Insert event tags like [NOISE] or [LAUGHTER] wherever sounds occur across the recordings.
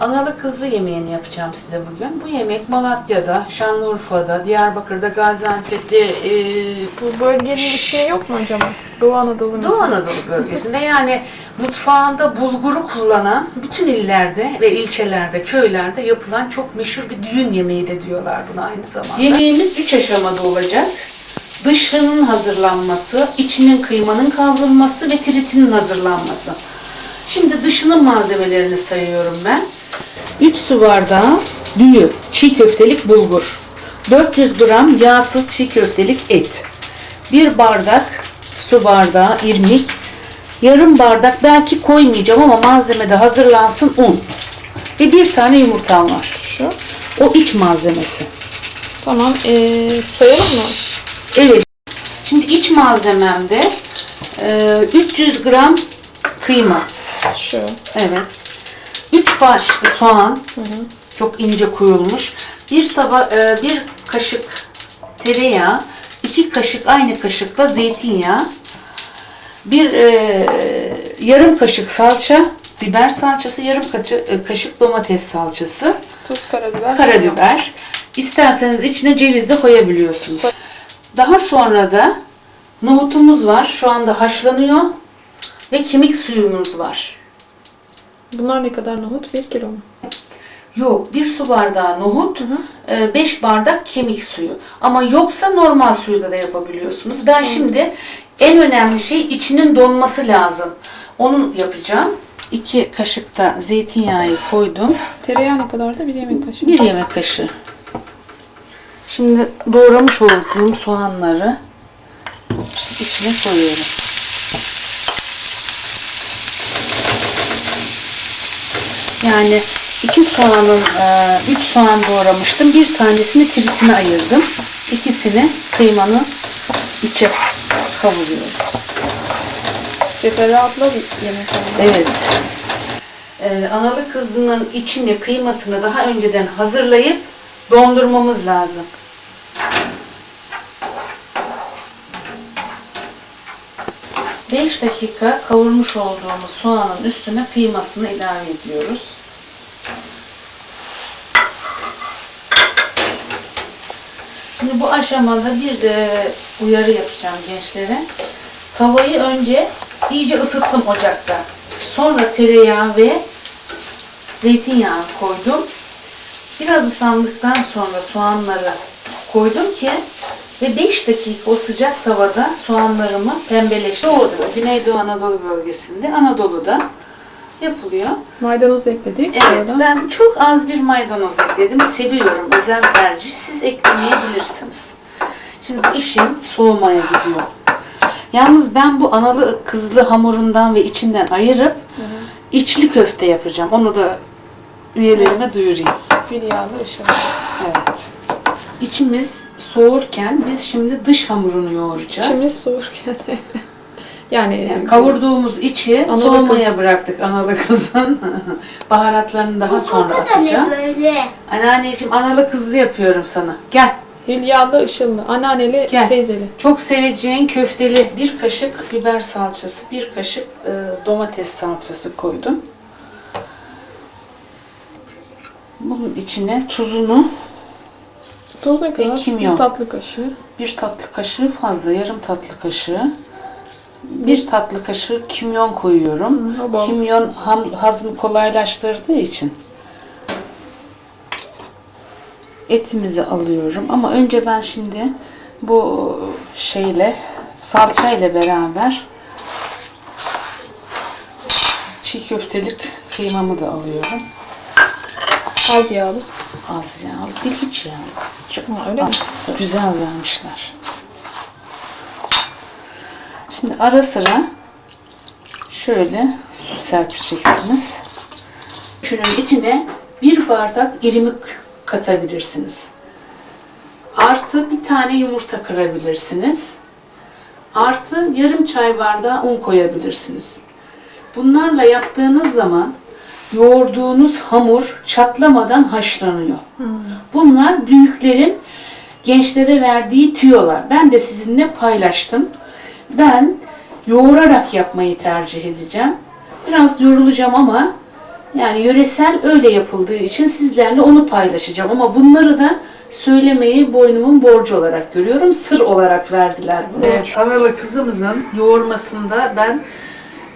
Analı kızlı yemeğini yapacağım size bugün. Bu yemek Malatya'da, Şanlıurfa'da, Diyarbakır'da, Gaziantep'te, e, Bu bölgenin ismi yok mu acaba? Doğu Anadolu mesela. Doğu Anadolu bölgesinde yani mutfağında bulguru kullanan bütün illerde ve ilçelerde, köylerde yapılan çok meşhur bir düğün yemeği de diyorlar buna aynı zamanda. Yemeğimiz üç aşamada olacak. Dışının hazırlanması, içinin kıymanın kavrulması ve tritinin hazırlanması. Şimdi dışının malzemelerini sayıyorum ben. 3 su bardağı düğü, çiğ köftelik bulgur. 400 gram yağsız çiğ köftelik et. 1 bardak su bardağı irmik. Yarım bardak belki koymayacağım ama malzemede hazırlansın un. Ve bir tane yumurtam var. Şu. O iç malzemesi. Tamam. Ee, sayalım mı? Evet. Şimdi iç malzememde e, 300 gram kıyma. Şu. Evet. 3 baş soğan. Çok ince kuyulmuş. Bir taba e, bir kaşık tereyağı, 2 kaşık aynı kaşıkla zeytinyağı. Bir e, yarım kaşık salça, biber salçası, yarım kaşık, e, kaşık domates salçası, Tuz, karabiber. karabiber. İsterseniz içine ceviz de koyabiliyorsunuz. Daha sonra da nohutumuz var. Şu anda haşlanıyor ve kemik suyumuz var. Bunlar ne kadar nohut? 1 kilo mu? Yok, bir su bardağı nohut, 5 bardak kemik suyu. Ama yoksa normal suyla da yapabiliyorsunuz. Ben şimdi en önemli şey içinin donması lazım. Onu yapacağım. 2 kaşık da zeytinyağı koydum. Tereyağı ne kadardı? 1 yemek kaşığı. 1 yemek kaşığı. Şimdi doğramış olduğum soğanları içine koyuyorum. Yani iki soğanın, e, üç soğan doğramıştım. Bir tanesini tritine ayırdım. İkisini kıymanın içe kavuruyorum. Teferruatla bir yemek oldu. Evet. Ee, analı kızlının içini, kıymasını daha önceden hazırlayıp dondurmamız lazım. Beş dakika kavurmuş olduğumuz soğanın üstüne kıymasını ilave ediyoruz. Şimdi bu aşamada bir de uyarı yapacağım gençlere. Tavayı önce iyice ısıttım ocakta. Sonra tereyağı ve zeytinyağı koydum. Biraz ıslandıktan sonra soğanları koydum ki ve 5 dakika o sıcak tavada soğanlarımı pembeleştirdim. Doğu'da, Güneydoğu Anadolu bölgesinde, Anadolu'da yapılıyor. Maydanoz ekledik. Evet, Arada. ben çok az bir maydanoz ekledim. Seviyorum, özel tercih. Siz eklemeyebilirsiniz. Şimdi işim soğumaya gidiyor. Yalnız ben bu analı kızlı hamurundan ve içinden ayırıp içli köfte yapacağım. Onu da üyelerime duyurayım. Bir yağlı ışığı. Evet. İçimiz soğurken biz şimdi dış hamurunu yoğuracağız. İçimiz soğurken. [LAUGHS] yani, Yani kavurduğumuz içi Analı soğumaya bıraktık analı kızın. [LAUGHS] Baharatlarını daha sonra atacağım. böyle? Anneanneciğim analı kızlı yapıyorum sana. Gel. Hülyalı, ışıllı, anneanneli, Gel. teyzeli. Çok seveceğin köfteli bir kaşık biber salçası, bir kaşık e, domates salçası koydum. Bunun içine tuzunu Tuz kadar? kimyon. Bir tatlı kaşığı. bir tatlı kaşığı fazla, yarım tatlı kaşığı. Bir tatlı kaşığı kimyon koyuyorum. Hı. Kimyon ham, hazmı kolaylaştırdığı için. Etimizi alıyorum ama önce ben şimdi bu şeyle salçayla beraber çiğ köftelik kıymamı da alıyorum. Az yağlı. Az yağlı değil hiç yağlı. Çok Ha, öyle mi? az. Güzel vermişler. Şimdi ara sıra şöyle su serpeceksiniz. Şunun içine bir bardak irmik katabilirsiniz. Artı bir tane yumurta kırabilirsiniz. Artı yarım çay bardağı un koyabilirsiniz. Bunlarla yaptığınız zaman yoğurduğunuz hamur çatlamadan haşlanıyor. Bunlar büyüklerin gençlere verdiği tüyolar. Ben de sizinle paylaştım. Ben yoğurarak yapmayı tercih edeceğim. Biraz yorulacağım ama Yani yöresel öyle yapıldığı için sizlerle onu paylaşacağım. Ama bunları da söylemeyi boynumun borcu olarak görüyorum. Sır olarak verdiler bunu. Evet, analı kızımızın yoğurmasında ben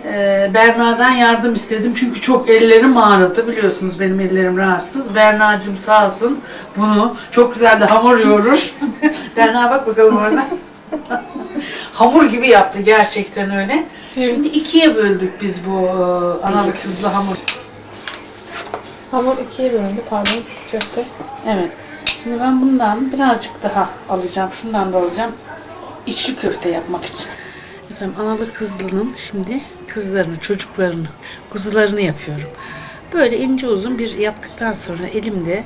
e, Berna'dan yardım istedim. Çünkü çok ellerim ağrıdı. Biliyorsunuz benim ellerim rahatsız. Berna'cığım sağ olsun bunu çok güzel de hamur yoğurur. [LAUGHS] Berna bak bakalım orada. [LAUGHS] hamur gibi yaptı gerçekten öyle. Evet. Şimdi ikiye böldük biz bu e, analı kızlı hamur. Hamur ikiye bölündü pardon köfte. Evet. Şimdi ben bundan birazcık daha alacağım. Şundan da alacağım. İçli köfte yapmak için. Efendim analı kızlının şimdi kızlarını, çocuklarını, kuzularını yapıyorum. Böyle ince uzun bir yaptıktan sonra elimde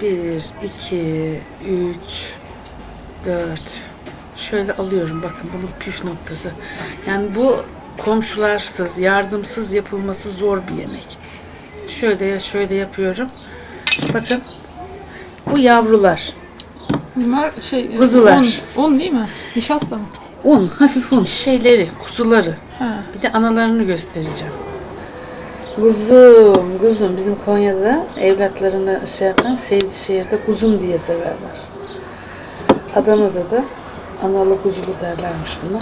bir, iki, üç, dört şöyle alıyorum. Bakın bunun püf noktası. Yani bu komşularsız, yardımsız yapılması zor bir yemek. Şöyle şöyle yapıyorum. Bakın bu yavrular. Bunlar şey Kuzular. Un, un değil mi? Nişasta mı? Un, hafif un, şeyleri, kuzuları. Ha. Bir de analarını göstereceğim. Kuzum, kuzum. Bizim Konya'da evlatlarını şey yapan Seydişehir'de kuzum diye severler. Adana'da da analı kuzulu derlermiş buna.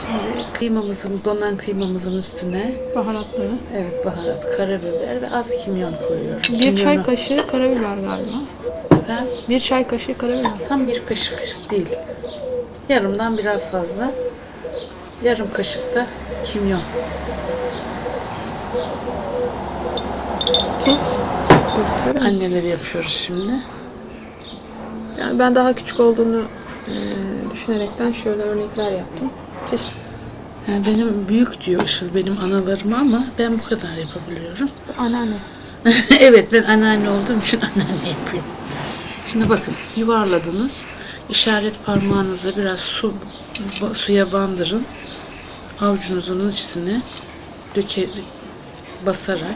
Şimdi kıymamızın, donan kıymamızın üstüne Baharatları. evet baharat, karabiber ve az kimyon koyuyorum. Bir çay Kimyonu- kaşığı karabiber galiba. Ben Bir çay kaşığı karabiber. Tam bir kaşık değil. Yarımdan biraz fazla. Yarım kaşık da kimyon. Tuz. Anneleri yapıyoruz şimdi. Yani ben daha küçük olduğunu e, düşünerekten şöyle örnekler yaptım. Çeşit Yani benim büyük diyor Işıl benim analarıma ama ben bu kadar yapabiliyorum. anneanne. [LAUGHS] evet ben anneanne olduğum için [LAUGHS] anneanne yapıyorum. Şimdi bakın yuvarladınız. İşaret parmağınıza biraz su suya bandırın. Avucunuzun içine döke basarak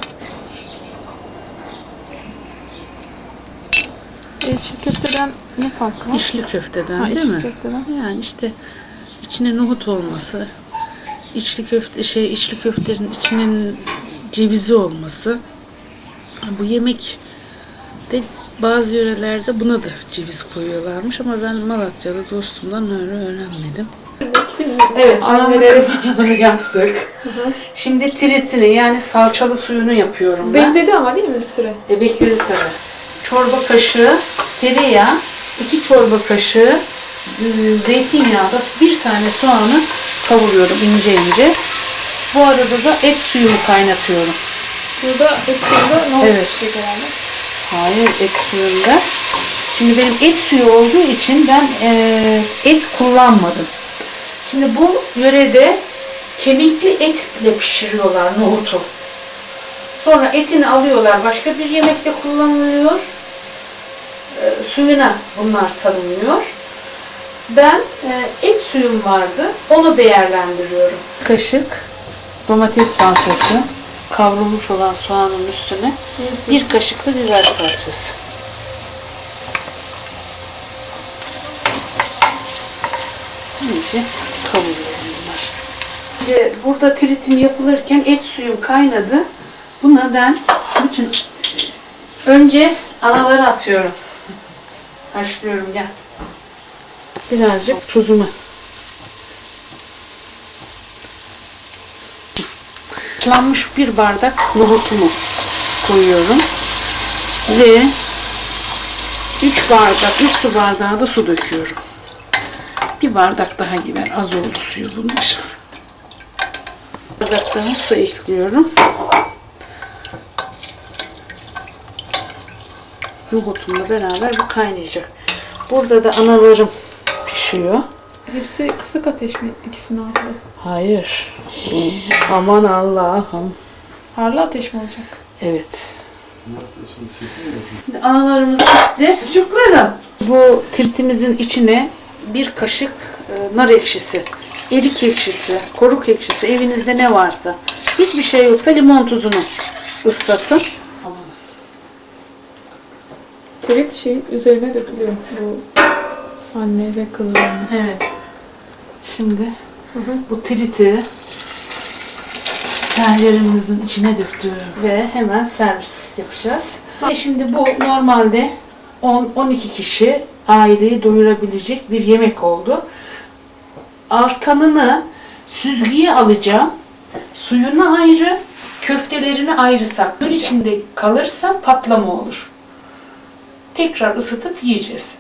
E, çiğ köfteden ne farkı var? İçli köfteden Ha, değil içli mi? köfteden. Yani işte içine nohut olması, içli köfte şey içli köftenin içinin cevizi olması. Bu yemek de bazı yörelerde buna da ceviz koyuyorlarmış ama ben Malatya'da dostumdan öyle öğrenmedim. Evet, analı kızlarımızı [LAUGHS] yaptık. Şimdi tritini yani salçalı suyunu yapıyorum ben. Bekledi ama değil mi bir süre? E, bekledi tabii. Çorba kaşığı tereyağı, iki çorba kaşığı e, zeytinyağı da bir tane soğanı kavuruyorum ince ince. Bu arada da et suyumu kaynatıyorum. Burada et suyunda nohut Evet. pişecek herhalde. Hayır et suyunda. Şimdi benim et suyu olduğu için ben e, et kullanmadım. Şimdi bu yörede kemikli etle pişiriyorlar nohutu. Sonra etini alıyorlar başka bir yemekte kullanılıyor. E, suyuna bunlar sarılıyor. Ben e, et suyum vardı. Onu değerlendiriyorum. Kaşık domates salçası kavrulmuş olan soğanın üstüne bir kaşık da biber salçası. İyice kavuruyorum bunlar. Şimdi burada tritim yapılırken et suyum kaynadı. Buna ben bütün önce analları atıyorum. Haşlıyorum gel. Birazcık tuzumu. Haşlanmış bir bardak nohutumu koyuyorum. Ve 3 bardak, 3 su bardağı da su döküyorum. Bir bardak daha gider. Az oldu suyu için. Bardaktan su ekliyorum. Nohutumla beraber bu kaynayacak. Burada da analarım pişiyor. Hepsi kısık ateş mi ikisinin altında? Hayır. Aman Allah'ım. Harlı ateş mi olacak? Evet. Analarımız bitti. Çocuklarım. Bu tirtimizin içine bir kaşık e, nar ekşisi, erik ekşisi, koruk ekşisi evinizde ne varsa. Hiçbir şey yoksa limon tuzunu ıslatın. Trit şey üzerine dökülüyor. Bu anne ve kızların. Evet. Şimdi Hı hı. bu triti tenceremizin içine döktüm ve hemen servis yapacağız. Ve şimdi bu normalde 10-12 kişi aileyi doyurabilecek bir yemek oldu. Artanını süzgüye alacağım. Suyunu ayrı, köftelerini ayrı sak. Bunun içinde kalırsa patlama olur. Tekrar ısıtıp yiyeceğiz.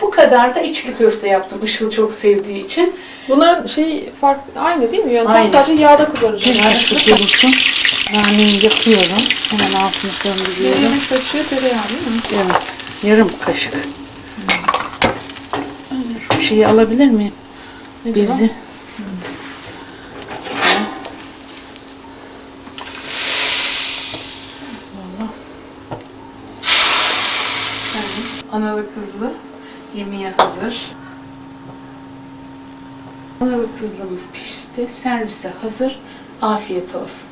Bu kadar da içli köfte yaptım. Işıl çok sevdiği için. Bunların şey fark aynı değil mi? Yöntem Aynı. sadece yağda kızaracak. Bir kaşık olsun. Naneyi yakıyorum. Hemen altını söndürüyorum. yemek kaşığı tereyağı değil mi? Evet. Yarım kaşık. Şu şeyi alabilir miyim? Ne Bezi. diyor? Vallahi. Yani analı kızlı yemeğe hazır. Analı kızlımız pişti. Servise hazır. Afiyet olsun.